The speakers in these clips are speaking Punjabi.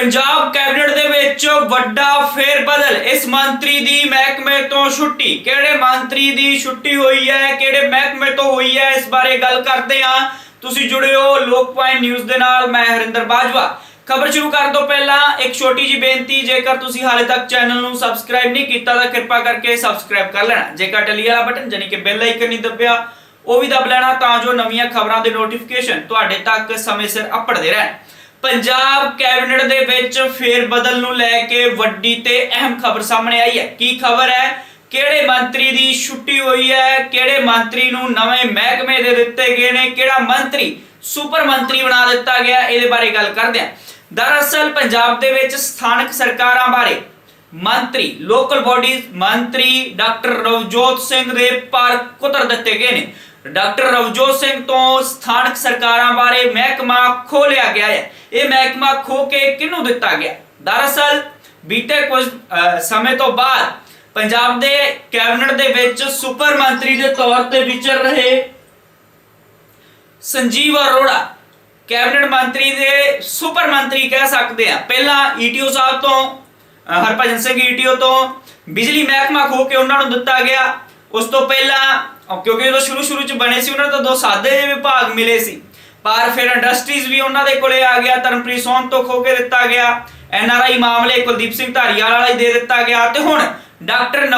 ਪੰਜਾਬ ਕੈਬਨਿਟ ਦੇ ਵਿੱਚ ਵੱਡਾ ਫੇਰ ਬਦਲ ਇਸ ਮੰਤਰੀ ਦੀ ਮਹਿਕਮੇ ਤੋਂ ਛੁੱਟੀ। ਕਿਹੜੇ ਮੰਤਰੀ ਦੀ ਛੁੱਟੀ ਹੋਈ ਹੈ? ਕਿਹੜੇ ਮਹਿਕਮੇ ਤੋਂ ਹੋਈ ਹੈ? ਇਸ ਬਾਰੇ ਗੱਲ ਕਰਦੇ ਹਾਂ। ਤੁਸੀਂ ਜੁੜੇ ਹੋ ਲੋਕ ਪੁਆਇੰਟ ਨਿਊਜ਼ ਦੇ ਨਾਲ। ਮੈਂ ਹਰਿੰਦਰ ਬਾਜਵਾ। ਖਬਰ ਸ਼ੁਰੂ ਕਰਨ ਤੋਂ ਪਹਿਲਾਂ। ਇੱਕ ਛੋਟੀ ਜੀ ਬੇਨਤੀ, ਜੇਕਰ ਤੁਸੀਂ ਹਾਲੇ ਤੱਕ ਚੈਨਲ ਨੂੰ ਸਬਸਕ੍ਰਾਈਬ ਨਹੀਂ ਕੀਤਾ, ਤਾਂ ਕਿਰਪਾ ਕਰਕੇ ਸਬਸਕ੍ਰਾਈਬ ਕਰ ਲੈਣਾ। ਜੇਕਰ ਟਲੀ ਵਾਲਾ ਬਟਨ ਜਾਨੀ ਕਿ ਬੈਲ ਆਈਕਨ ਨਹੀਂ ਦੱਬਿਆ, ਉਹ ਵੀ ਦੱਬ ਲੈਣਾ ਤਾਂ ਜੋ ਨਵੀਆਂ ਖਬਰਾਂ ਦੇ ਨੋਟੀਫਿਕੇਸ਼ਨ ਤੁਹਾਡੇ ਤੱਕ ਸਮੇਂ ਸਿਰ ਅਪੜਦੇ ਰਹਿਣ। ਪੰਜਾਬ ਕੈਬਨਿਟ ਦੇ ਵਿੱਚ ਫੇਰ ਬਦਲ ਨੂੰ ਲੈ ਕੇ ਵੱਡੀ ਤੇ ਅਹਿਮ ਖਬਰ ਸਾਹਮਣੇ ਆਈ ਹੈ। ਕੀ ਖਬਰ ਹੈ? ਕਿਹੜੇ ਮੰਤਰੀ ਦੀ ਛੁੱਟੀ ਹੋਈ ਹੈ? ਕਿਹੜੇ ਮੰਤਰੀ ਨੂੰ ਨਵੇਂ ਮਹਿਕਮੇ ਦੇ ਦਿੱਤੇ ਗਏ ਨੇ? ਕਿਹੜਾ ਮੰਤਰੀ ਸੁਪਰ ਮੰਤਰੀ ਬਣਾ ਦਿੱਤਾ ਗਿਆ? ਇਹਦੇ ਬਾਰੇ ਗੱਲ ਕਰਦੇ ਹਾਂ। ਦਰਅਸਲ ਪੰਜਾਬ ਦੇ ਵਿੱਚ ਸਥਾਨਕ ਸਰਕਾਰਾਂ ਬਾਰੇ ਮੰਤਰੀ ਲੋਕਲ ਬਾਡੀਜ਼ ਮੰਤਰੀ ਡਾਕਟਰ ਰਵਜੋਤ ਸਿੰਘ ਦੇ ਪਰ ਕੁਤਰ ਦਿੱਤੇ ਗਏ ਨੇ। ਡਾਕਟਰ ਰਵਜੋਤ ਸਿੰਘ ਤੋਂ ਸਥਾਨਕ ਸਰਕਾਰਾਂ ਬਾਰੇ ਮਹਿਕਮਾ ਖੋਲਿਆ ਗਿਆ ਹੈ। ਇਹ ਮਹਿਕਮਾ ਖੋ ਕੇ ਕਿਹਨੂੰ ਦਿੱਤਾ ਗਿਆ? ਦਰਅਸਲ ਬੀਤੇ ਕੁਝ ਅਹ, ਸਮੇਂ ਤੋਂ ਬਾਅਦ ਪੰਜਾਬ ਦੇ ਕੈਬਨਿਟ ਦੇ ਵਿੱਚ ਸੁਪਰ ਮੰਤਰੀ ਦੇ ਤੌਰ ਤੇ ਵਿਚਰ ਰਹੇ ਸੰਜੀਵ ਅਰੋੜਾ ਕੈਬਨਿਟ ਮੰਤਰੀ ਦੇ ਸੁਪਰ ਮੰਤਰੀ ਕਹਿ ਸਕਦੇ ਆ ਪਹਿਲਾਂ ਈਟੀਓ ਸਾਹਿਬ ਤੋਂ ਹਰਭਜਨ ਸਿੰਘ ਈਟੀਓ ਤੋਂ ਬਿਜਲੀ ਮਹਿਕਮਾ ਖੋ ਕੇ ਉਹਨਾਂ ਨੂੰ ਦਿੱਤਾ ਗਿਆ। ਉਸ ਤੋਂ ਪਹਿਲਾਂ ਕਿਉਂਕਿ ਜਦੋਂ ਸ਼ੁਰੂ ਸ਼ੁਰੂ ਚ ਬਣੇ ਸੀ ਉਹਨਾਂ ਨੂੰ ਦੋ ਸਾਦੇ ਜਿਹੇ ਵਿਭਾਗ ਮਿਲੇ ਸੀ। ਪਰ ਫਿਰ ਇੰਡਸਟਰੀਜ਼ ਵੀ ਉਹਨਾਂ ਦੇ ਕੋਲੇ ਆ ਗਿਆ, ਧਰਮਪ੍ਰੀਤ ਸੋਨ ਤੋਂ ਖੋ ਕੇ ਦਿੱਤਾ ਗਿਆ ਐਨਆਰਆਈ ਮਾਮਲੇ ਕੁਲਦੀਪ ਸਿੰਘ ਧਾਰੀਵਾਲ ਵਾਲਾ ਹੀ ਦੇ ਦਿੱਤਾ ਗਿਆ ਤੇ ਹੁਣ ਡਾਕਟਰ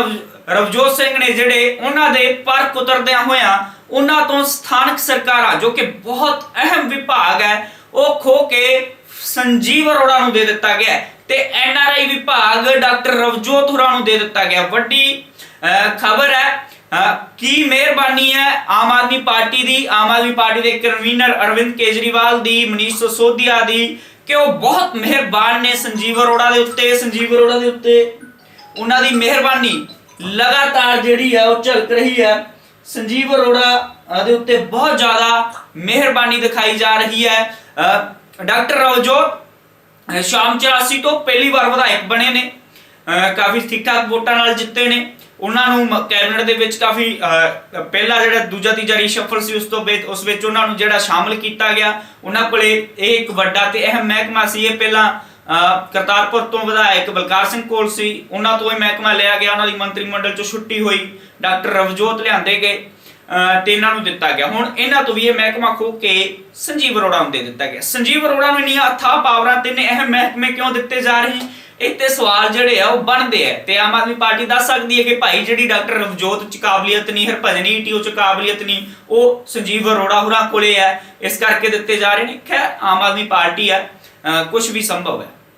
ਰਵਜੋਤ ਸਿੰਘ ਨੇ ਜਿਹੜੇ ਉਹਨਾਂ ਦੇ ਪਰ ਕੁਤਰਦਿਆਂ ਹੋਇਆਂ ਉਹਨਾਂ ਤੋਂ ਸਥਾਨਕ ਸਰਕਾਰਾਂ, ਜੋ ਕਿ ਬਹੁਤ ਅਹਿਮ ਵਿਭਾਗ ਹੈ, ਉਹ ਖੋ ਕੇ ਸੰਜੀਵ ਅਰੋੜਾ ਨੂੰ ਦੇ ਦਿੱਤਾ ਗਿਆ ਤੇ ਐਨ ਆਰ ਆਈ ਵਿਭਾਗ ਡਾਕਟਰ ਰਵਜੋਤ ਹੋਰਾਂ ਨੂੰ ਦੇ ਦਿੱਤਾ ਗਿਆ। ਵੱਡੀ ਖਬਰ ਹੈ ਕੀ ਮਿਹਰਬਾਨੀ ਹੈ ਆਮ ਆਦਮੀ ਪਾਰਟੀ ਦੀ? ਆਮ ਆਦਮੀ ਪਾਰਟੀ ਦੇ ਕਨਵੀਨਰ ਅਰਵਿੰਦ ਕੇਜਰੀਵਾਲ ਦੀ ਮਨੀਸ਼ ਸੋਧਿਆ ਦੀ ਕਿ ਉਹ ਬਹੁਤ ਮਿਹਰਬਾਨ ਨੇ ਸੰਜੀਵ ਅਰੋੜਾ ਦੇ ਉੱਤੇ ਸੰਜੀਵ ਅਰੋੜਾ ਦੇ ਉੱਤੇ। ਉਹਨਾਂ ਦੀ ਮਿਹਰਬਾਨੀ ਲਗਾਤਾਰ ਜਿਹੜੀ ਹੈ ਉਹ ਝਲਕ ਰਹੀ ਹੈ। ਸੰਜੀਵ ਅਰੋੜਾ ਦੇ ਉੱਤੇ ਬਹੁਤ ਜ਼ਿਆਦਾ ਮਿਹਰਬਾਨੀ ਦਿਖਾਈ ਜਾ ਰਹੀ ਹੈ। ਡਾਕਟਰ ਰਵਜੋਤ ਅਹ, ਸ਼ਾਮ 84 ਤੋਂ ਪਹਿਲੀ ਵਾਰ ਵਿਧਾਇਕ ਬਣੇ ਨੇ। ਕਾਫੀ ਠੀਕ ਠਾਕ ਵੋਟਾਂ ਨਾਲ ਜਿੱਤੇ ਨੇ। ਉਹਨਾਂ ਨੂੰ ਕੈਬਨਿਟ ਦੇ ਵਿੱਚ ਕਾਫੀ ਅਹ, ਪਹਿਲਾ ਜਿਹੜਾ ਦੂਜਾ ਤੀਜਾ ਰੀਸ਼ਫਲ ਸੀ ਉਸ ਤੋਂ ਬਾਅਦ ਉਸ ਵਿੱਚ ਉਹਨਾਂ ਨੂੰ ਜਿਹੜਾ ਸ਼ਾਮਲ ਕੀਤਾ ਗਿਆ ਉਹਨਾਂ ਕੋਲੇ ਇਹ ਇੱਕ ਵੱਡਾ ਤੇ ਅਹਿਮ ਮਹਿਕਮਾ ਸੀ। ਇਹ ਪਹਿਲਾਂ ਕਰਤਾਰਪੁਰ ਤੋਂ ਵਿਧਾਇਕ ਬਲਕਾਰ ਸਿੰਘ ਕੋਲ ਸੀ। ਉਹਨਾਂ ਤੋਂ ਇਹ ਮਹਿਕਮਾ ਲਿਆ ਗਿਆ। ਉਹਨਾਂ ਦੀ ਮੰਤਰੀ ਮੰਡਲ ਚੋਂ ਛੁੱਟੀ ਹੋਈ। ਡਾਕਟਰ ਰਵਜੋਤ ਲਿਆਂਦੇ ਗਏ ਤੇ ਇਹਨਾਂ ਨੂੰ ਦਿੱਤਾ ਗਿਆ। ਹੁਣ ਇਹਨਾਂ ਤੋਂ ਵੀ ਇਹ ਮਹਿਕਮਾ ਖੋ ਕੇ ਸੰਜੀਵ ਅਰੋੜਾ ਨੂੰ ਦੇ ਦਿੱਤਾ ਗਿਆ। ਸੰਜੀਵ ਅਰੋੜਾ ਨੂੰ ਇੰਨੀਆਂ ਅਥਾਹ ਪਾਵਰਾਂ ਤੇ ਨੇ ਅਹਿਮ ਮਹਿਕਮੇ ਕਿਉਂ ਦਿੱਤੇ ਜਾ ਰਹੇ ਇੱਥੇ ਸਵਾਲ ਜਿਹੜੇ ਆ, ਉਹ ਬਣਦੇ ਆ। ਤੇ ਆਮ ਆਦਮੀ ਪਾਰਟੀ ਦੱਸ ਸਕਦੀ ਹੈ ਕਿ ਭਾਈ ਜਿਹੜੀ ਡਾਕਟਰ ਰਵਜੋਤ ਚ ਕਾਬਲੀਅਤ ਨਹੀਂ, ਹਰਭਜਨੀ ਟੀਓ ਚ ਕਾਬਲੀਅਤ ਨਹੀਂ, ਉਹ ਸੰਜੀਵ ਅਰੋੜਾ ਹੋਰਾਂ ਕੋਲੇ ਹੈ ਇਸ ਕਰਕੇ ਦਿੱਤੇ ਜਾ ਰਹੇ ਨੇ। ਖੈਰ, ਆਮ ਆਦਮੀ ਪਾਰਟੀ ਹੈ ਕੁਝ ਵੀ ਸੰਭਵ ਹੈ।